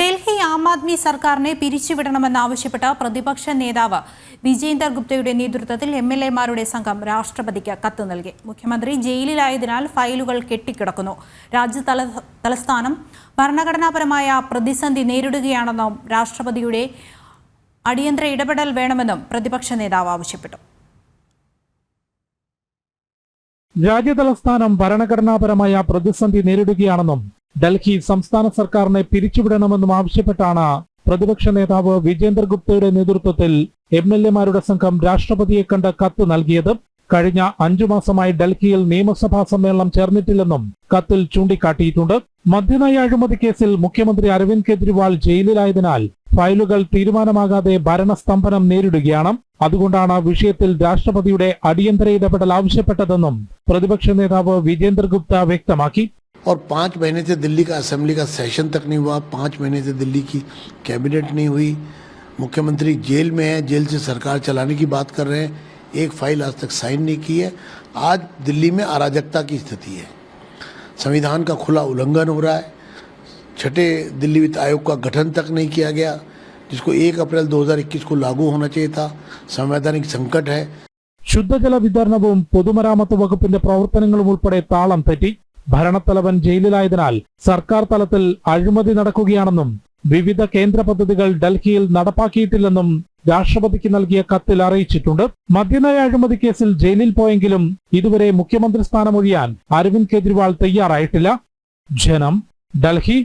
ഡൽഹി ആം ആദ്മി സർക്കാരിനെ പിരിച്ചുവിടണമെന്നാവശ്യപ്പെട്ട് പ്രതിപക്ഷ നേതാവ് വിജേന്ദർ ഗുപ്തയുടെ നേതൃത്വത്തിൽ എം എൽ എമാരുടെ സംഘം രാഷ്ട്രപതിക്ക് കത്ത് നൽകി. മുഖ്യമന്ത്രി ജയിലിലായതിനാൽ ഫയലുകൾ കെട്ടിക്കിടക്കുന്നു. രാജ്യ തല തലസ്ഥാനം ഭരണഘടനാപരമായ പ്രതിസന്ധി നേരിടുകയാണെന്നും രാഷ്ട്രപതിയുടെ അടിയന്തര ഇടപെടൽ വേണമെന്നും പ്രതിപക്ഷ നേതാവ് ആവശ്യപ്പെട്ടു. രാജ്യതലസ്ഥാനം ഭരണഘടനാപരമായ പ്രതിസന്ധി നേരിടുകയാണെന്നും ഡൽഹി സംസ്ഥാന സർക്കാരിനെ പിരിച്ചുവിടണമെന്നും ആവശ്യപ്പെട്ടാണ് പ്രതിപക്ഷ നേതാവ് വിജേന്ദർ ഗുപ്തയുടെ നേതൃത്വത്തിൽ എം എൽ എമാരുടെ സംഘം രാഷ്ട്രപതിയെ കണ്ട് കത്ത് നൽകിയത്. കഴിഞ്ഞ അഞ്ചു മാസമായി ഡൽഹിയിൽ നിയമസഭാ സമ്മേളനം ചേർന്നിട്ടില്ലെന്നും കത്തിൽ ചൂണ്ടിക്കാട്ടിയിട്ടുണ്ട്. മദ്യനയ അഴിമതി കേസിൽ മുഖ്യമന്ത്രി അരവിന്ദ് കെജ്രിവാൾ ജയിലിലായതിനാൽ ഫയലുകൾ തീരുമാനമാകാതെ ഭരണസ്തംഭനം നേരിടുകയാണ്. അതുകൊണ്ടാണ് വിഷയത്തിൽ രാഷ്ട്രപതിയുടെ അടിയന്തര ഇടപെടൽ ആവശ്യപ്പെട്ടതെന്നും പ്രതിപക്ഷ നേതാവ് വിജേന്ദർ ഗുപ്ത വ്യക്തമാക്കി. और पाँच महीने से दिल्ली का असेंबली का सेशन तक नहीं हुआ पाँच महीने से दिल्ली की कैबिनेट नहीं हुई मुख्यमंत्री जेल में है जेल से सरकार चलाने की बात कर रहे हैं एक फाइल आज तक साइन नहीं की है आज दिल्ली में अराजकता की स्थिति है संविधान का खुला उल्लंघन हो रहा है छठे दिल्ली वित्त आयोग का गठन तक नहीं किया गया जिसको 1 अप्रैल 2021 को लागू होना चाहिए था संवैधानिक संकट है ശുദ്ധജല വിതരണവും പൊതുമരാമത്ത് വകുപ്പിന്റെ പ്രവർത്തനങ്ങളും ഉൾപ്പെടെ താളം തെറ്റി ഭരണത്തലവൻ ജയിലിലായതിനാൽ സർക്കാർ തലത്തിൽ അഴിമതി നടക്കുകയാണെന്നും വിവിധ കേന്ദ്ര പദ്ധതികൾ ഡൽഹിയിൽ നടപ്പാക്കിയിട്ടില്ലെന്നും രാഷ്ട്രപതിക്ക് നൽകിയ കത്തിൽ അറിയിച്ചിട്ടുണ്ട്. മദ്യനയ അഴിമതി കേസിൽ ജയിലിൽ പോയെങ്കിലും ഇതുവരെ മുഖ്യമന്ത്രി സ്ഥാനമൊഴിയാൻ അരവിന്ദ് കെജ്രിവാൾ തയ്യാറായിട്ടില്ല. ജനം ഡൽഹി